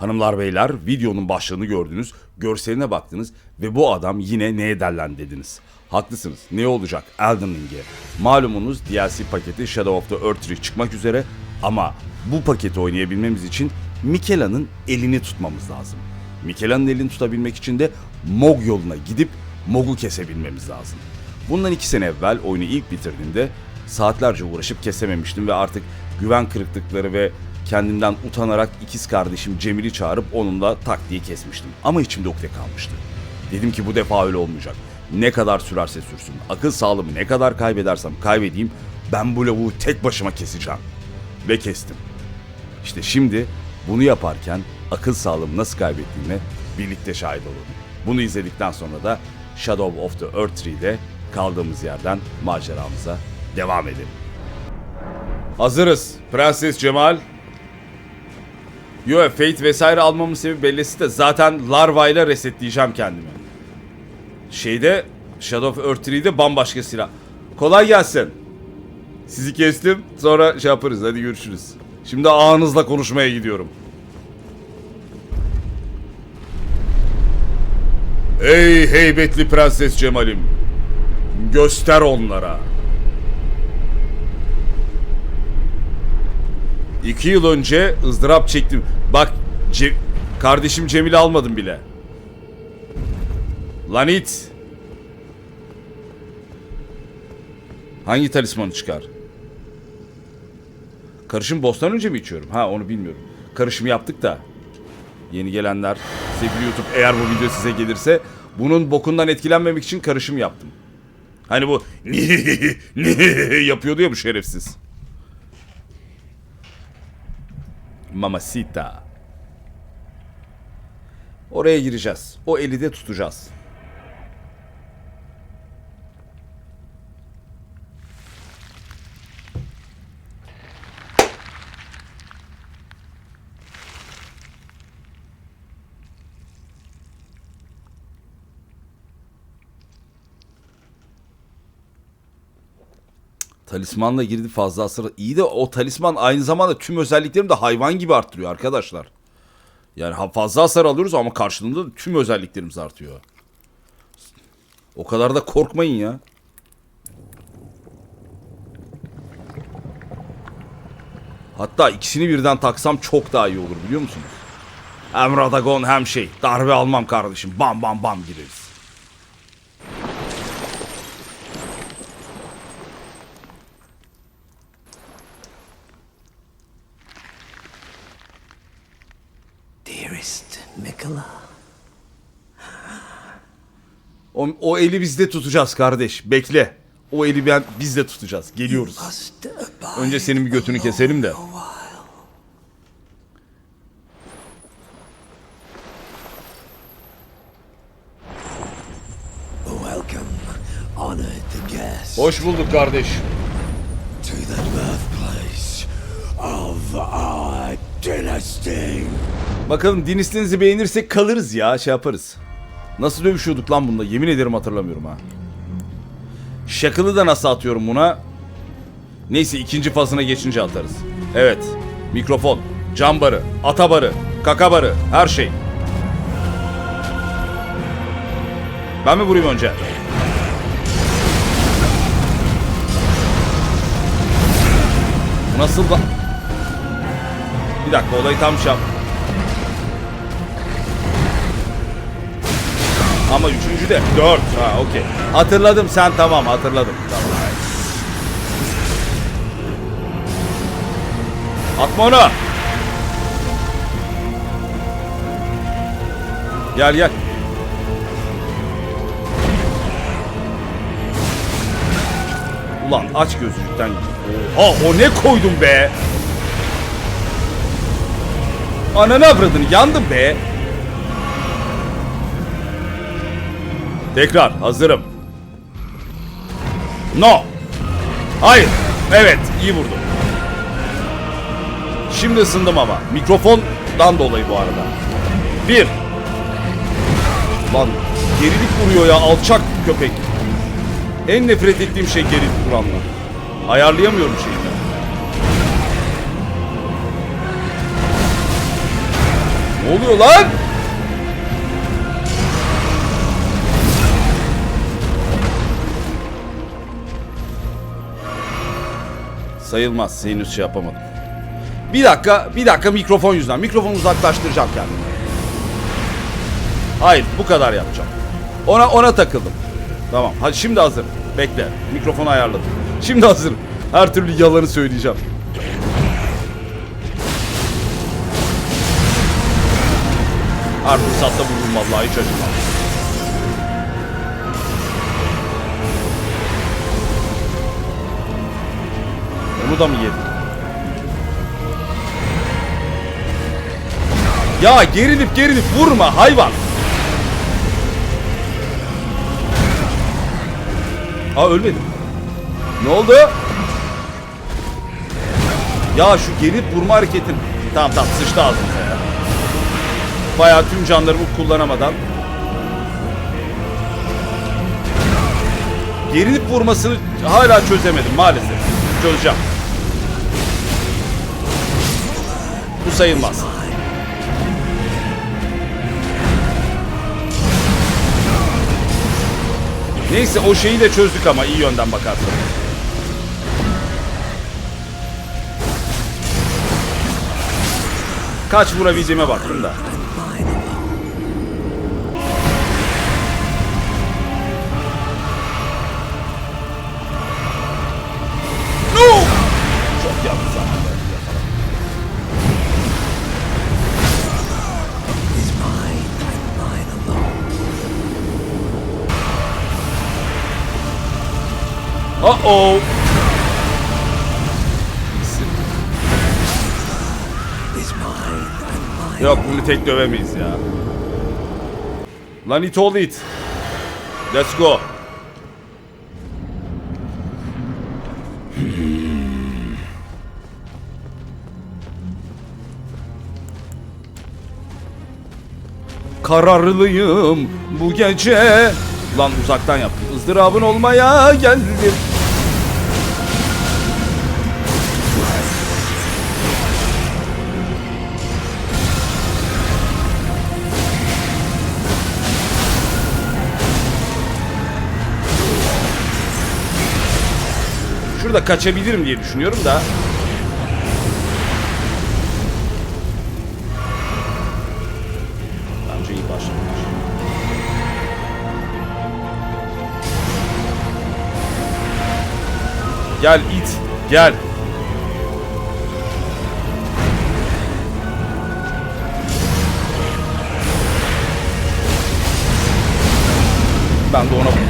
Hanımlar beyler videonun başlığını gördünüz, görseline baktınız ve bu adam yine neye derlen dediniz. Haklısınız. Ne olacak? Elden Ring'e. Malumunuz DLC paketi Shadow of the Earth Tree çıkmak üzere ama bu paketi oynayabilmemiz için Mikela'nın elini tutmamız lazım. Mikela'nın elini tutabilmek için de Mog yoluna gidip Mog'u kesebilmemiz lazım. Bundan iki sene evvel oyunu ilk bitirdiğimde saatlerce uğraşıp kesememiştim ve artık güven kırıklıkları ve kendimden utanarak ikiz kardeşim Cemil'i çağırıp onunla tak diye kesmiştim. Ama içimde ukde kalmıştı. Dedim ki bu defa öyle olmayacak. Ne kadar sürerse sürsün, akıl sağlığımı ne kadar kaybedersem kaybedeyim, ben bu lavuğu tek başıma keseceğim. Ve kestim. İşte şimdi bunu yaparken akıl sağlığımı nasıl kaybettiğime birlikte şahit olun. Bunu izledikten sonra da Shadow of the Earth Tree'de kaldığımız yerden maceramıza devam edelim. Hazırız. Prenses Cemal. Yo Fate vesaire almamın sebebi bellesi de zaten Larva ile resetleyeceğim kendimi. Şeyde Shadow of Earth Tree'de bambaşka silah. Kolay gelsin. Sizi kestim. Sonra şey yaparız. Hadi görüşürüz. Şimdi ağınızla konuşmaya gidiyorum. Ey heybetli Prenses Cemal'im. Göster onlara. İki yıl önce ızdırap çektim. Bak Ce- kardeşim Cemil'i almadım bile. Lan it. Hangi talismanı çıkar? Karışım boss'tan önce mi içiyorum? Ha onu bilmiyorum. Karışım yaptık da. Yeni gelenler, sevgili YouTube eğer bu video size gelirse bunun bokundan etkilenmemek için karışım yaptım. Hani bu yapıyordu ya bu şerefsiz. Mamacita. Oraya gireceğiz. O eli de tutacağız. Talismanla girdi fazla hasar. İyi de o talisman aynı zamanda tüm özelliklerimi de hayvan gibi arttırıyor arkadaşlar. Yani fazla hasar alıyoruz ama karşılığında da tüm özelliklerimiz artıyor. O kadar da korkmayın ya. Hatta ikisini birden taksam çok daha iyi olur biliyor musunuz? Hem Radagon hem şey. Darbe almam kardeşim. Bam bam bam gireriz. O, o eli bizde tutacağız kardeş. Bekle. O eli ben biz de tutacağız. Geliyoruz. Önce senin bir götünü keselim de. Hoş bulduk kardeş. to the birthplace of our dynasty. Bakalım dinistinizi beğenirsek kalırız ya şey yaparız. Nasıl dövüşüyorduk lan bunda yemin ederim hatırlamıyorum ha. Şakılı da nasıl atıyorum buna? Neyse ikinci fazına geçince atarız. Evet. Mikrofon, cam barı, ata barı, kaka barı, her şey. Ben mi vurayım önce? Nasıl da... Bir dakika olayı tam şey yap. Ama üçüncü de dört. Ha okey. Hatırladım sen tamam hatırladım. Tamam. Atma onu. Gel gel. Ulan aç gözlükten. Oha o ne koydun be? Ananı avradını yandım be. Tekrar hazırım. No. Hayır. Evet iyi vurdum. Şimdi ısındım ama. Mikrofondan dolayı bu arada. Bir. Lan gerilik vuruyor ya alçak köpek. En nefret ettiğim şey gerilik vuranlar. Ayarlayamıyorum şeyi. Ne oluyor lan? Sayılmaz. Henüz şey yapamadım. Bir dakika, bir dakika mikrofon yüzünden. Mikrofonu uzaklaştıracağım kendimi. Hayır, bu kadar yapacağım. Ona ona takıldım. Tamam. Hadi şimdi hazır. Bekle. Mikrofonu ayarladım. Şimdi hazırım. Her türlü yalanı söyleyeceğim. Her fırsatta vururum vallahi hiç acımam. Onu da mı yedin? Ya gerilip gerilip vurma hayvan. Aa ölmedim. Ne oldu? Ya şu gelip vurma hareketin. Tamam tamam sıçtı ağzımıza ya. Bayağı tüm canlarımı kullanamadan. Gerilip vurmasını hala çözemedim maalesef. Çözeceğim. Sayılmaz. Neyse o şeyi de çözdük ama iyi yönden bakarsan. Kaç vurabildiğime baktım da. And mine. Yok bunu tek dövemeyiz ya. Lan it all it. Let's go. Kararlıyım bu gece. Lan uzaktan yaptım. ızdırabın olmaya geldim. Şurada kaçabilirim diye düşünüyorum da. Gel it, gel. Ben de ona vurdum.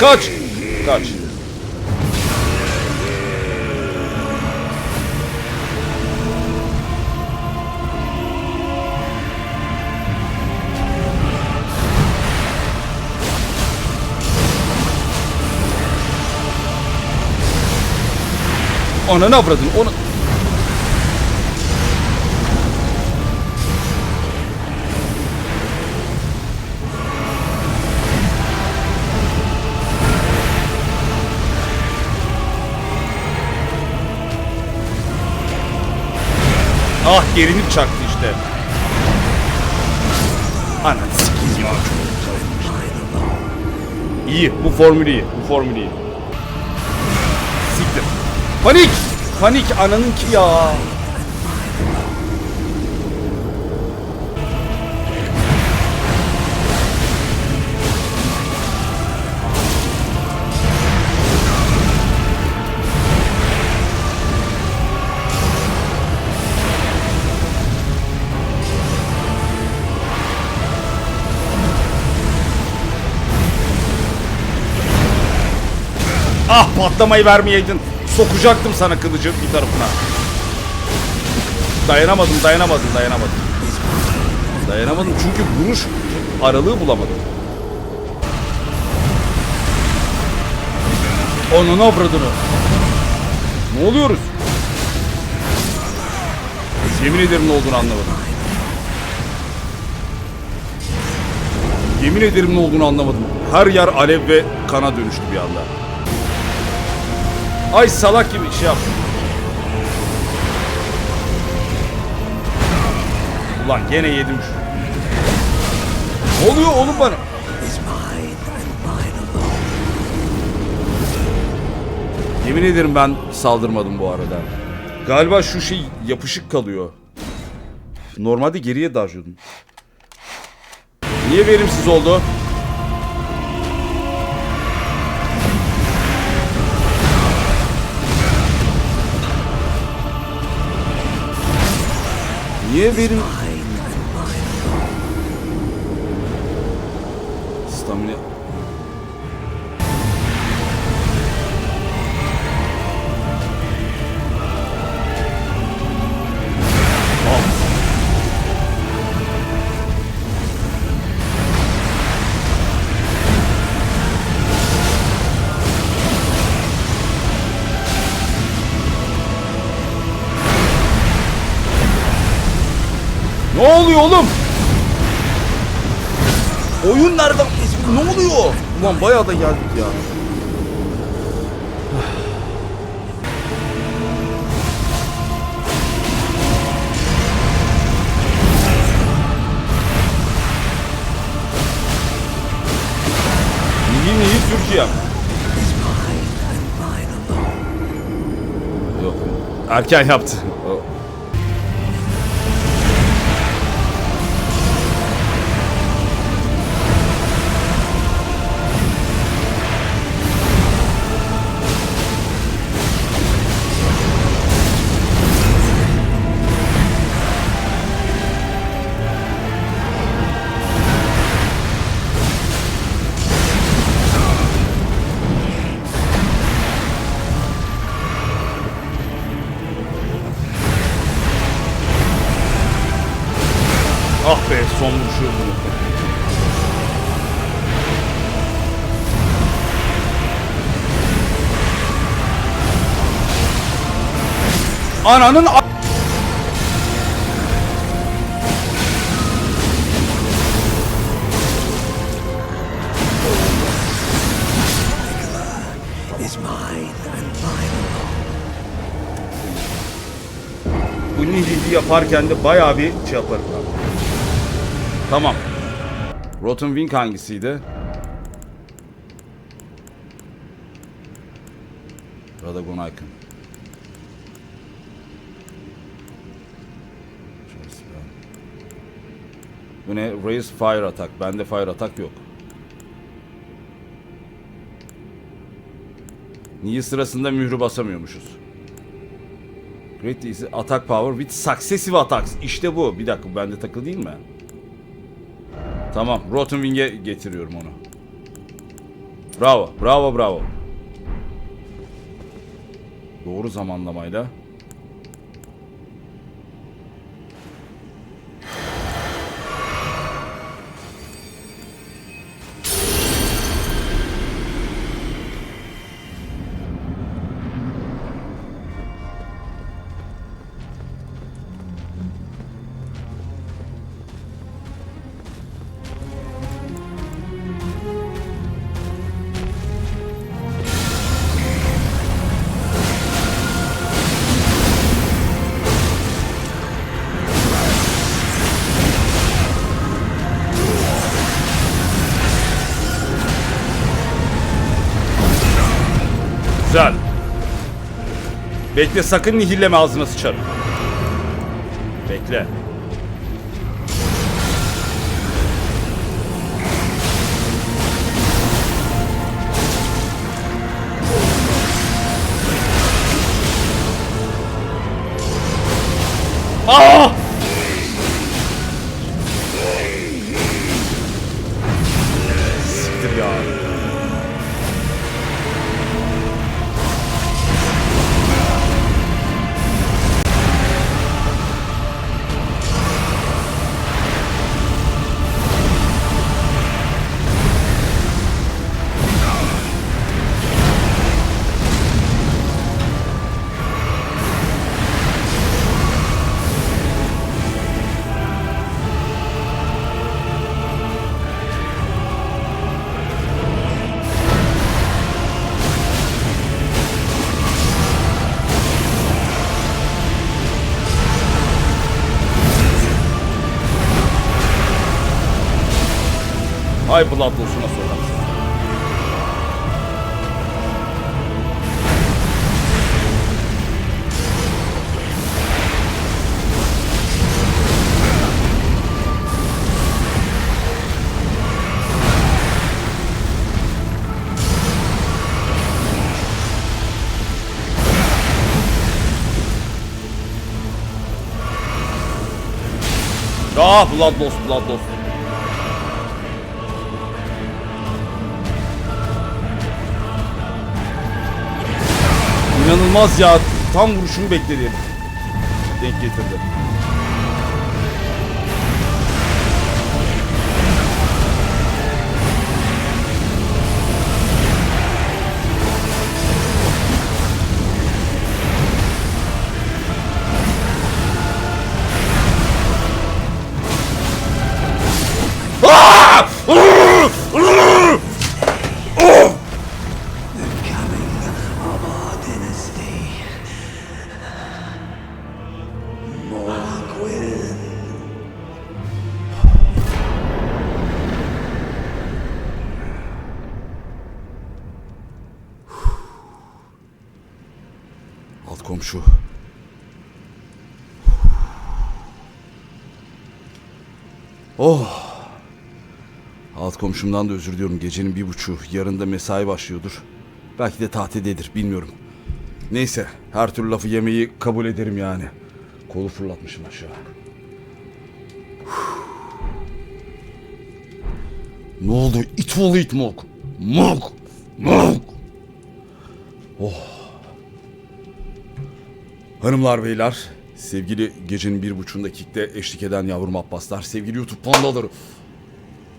Kaç! Kaç. Ananı avradın onu... Ah gerinip çaktı işte. Ananı sikeyim ya. İyi bu formül iyi. Bu formül iyi. Siktir. Panik! Panik ananın ki ya. Ah patlamayı vermeyeydin. Sokacaktım sana kılıcı bir tarafına. Dayanamadım, dayanamadım, dayanamadım. Dayanamadım çünkü vuruş aralığı bulamadım. Onun avradını. Ne oluyoruz? Yemin ederim ne olduğunu anlamadım. Yemin ederim ne olduğunu anlamadım. her yer alev ve kana dönüştü bir anda. Ay salak gibi şey yap. Ulan gene yedim şu. Ne oluyor oğlum bana? Yemin ederim ben saldırmadım bu arada. Galiba şu şey yapışık kalıyor. Normalde geriye dajıyordum. Niye verimsiz oldu? Niye verim... Stamina... Oyun nerede? Ne oluyor? Ulan bayağı da geldik ya. Milli milli Türkiye. Yok. Erken yaptı. Ananın a- Is mine and mine alone. Bu nihildi yaparken de bayağı bir şey yaparım. Tamam. Rotten Wing hangisiydi? Radagon Icon. Bu? Raise Fire Attack. Bende Fire Attack yok. Niye sırasında mührü basamıyormuşuz? Great is attack power with successive attacks. İşte bu. Bir dakika bende takılı değil mi? Tamam. Rotten Wing'e getiriyorum onu. Bravo. Bravo bravo. Doğru zamanlamayla. Bekle sakın nihilleme ağzına sıçarım. Bekle. Aa! Ay Bloodlost'una sonra. Ah Bloodlost Bloodlost. İnanılmaz ya. Tam vuruşumu bekledi. Denk getirdi. Oh. Alt komşumdan da özür diliyorum. Gecenin bir buçuğu. Yarın da mesai başlıyordur. Belki de tatildedir. Bilmiyorum. Neyse. Her türlü lafı yemeyi kabul ederim yani. Kolu fırlatmışım aşağı. Ne oldu? İt oğlu it mok. Mok. Mok. Hanımlar beyler, sevgili gecenin bir buçuğunda Kick'te eşlik eden yavrum Abbaslar, sevgili YouTube pandaları,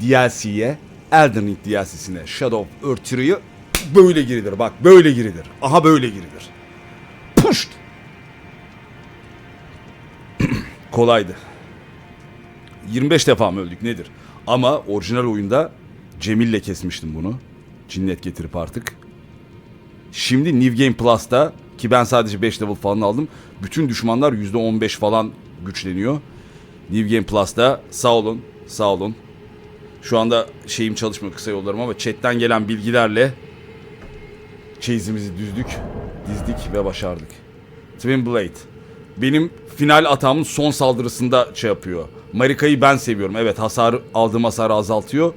DLC'ye, Elden Ring DLC'sine Shadow of Earth 3'yı böyle girilir bak böyle girilir. Aha böyle girilir. Puşt! Kolaydı. 25 defa mı öldük nedir? Ama orijinal oyunda Cemil'le kesmiştim bunu. Cinnet getirip artık. Şimdi New Game Plus'ta ki ben sadece 5 level falan aldım. Bütün düşmanlar %15 falan güçleniyor. New Game Plus'ta sağ olun, sağ olun. Şu anda şeyim çalışmıyor kısa yollarım ama chatten gelen bilgilerle chase'imizi düzdük, dizdik ve başardık. Twin Blade. Benim final atağımın son saldırısında şey yapıyor. Marika'yı ben seviyorum. Evet hasar aldığım hasarı azaltıyor.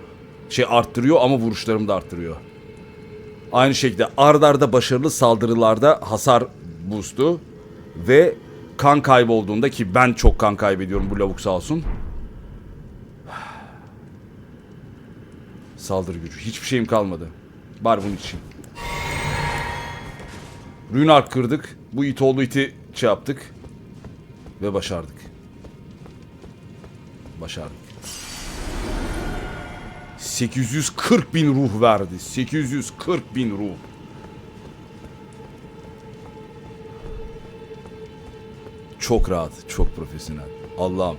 Şey arttırıyor ama vuruşlarımı da arttırıyor. Aynı şekilde ard arda başarılı saldırılarda hasar boost'u ve kan kaybolduğunda ki ben çok kan kaybediyorum bu lavuk sağ olsun. Saldırı gücü. Hiçbir şeyim kalmadı. Var bunun için. Rune kırdık. Bu it oğlu iti şey. Ve başardık. Başardık. 840 bin ruh verdi. 840 bin ruh. Çok rahat, çok profesyonel. Allah'ım.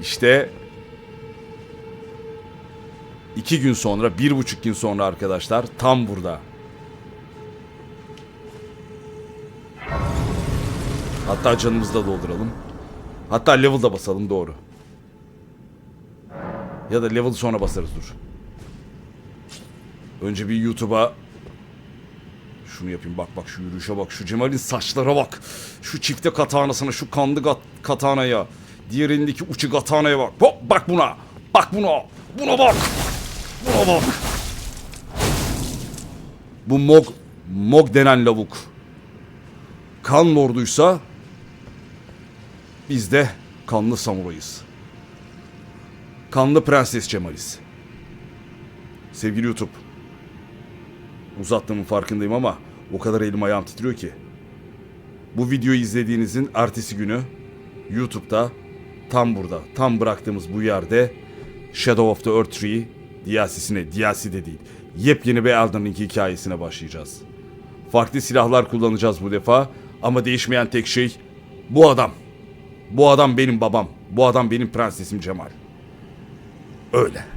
İşte iki gün sonra, bir buçuk gün sonra arkadaşlar tam burada. Hatta canımızı da dolduralım. Hatta level da basalım doğru. Ya da level sonra basarız dur. Önce bir YouTube'a şunu yapayım bak bak şu yürüyüşe bak şu Cemal'in saçlara bak. Şu çifte katanasına şu kanlı gat katanaya. Diğer elindeki uçu katanaya bak. Hop bak buna. Bak buna. Buna bak. Buna bak. Bu Mog Mog denen lavuk. Kan lorduysa biz de kanlı samurayız. Kanlı Prenses Cemaliz. Sevgili YouTube. Uzattığımın farkındayım ama o kadar elim ayağım titriyor ki. Bu videoyu izlediğinizin ertesi günü YouTube'da tam burada, tam bıraktığımız bu yerde Shadow of the Earth 3 DLC'sine, DLC de değil, yepyeni bir Elden Ring hikayesine başlayacağız. Farklı silahlar kullanacağız bu defa ama değişmeyen tek şey bu adam. Bu adam benim babam. Bu adam benim prensesim Cemal. Öyle.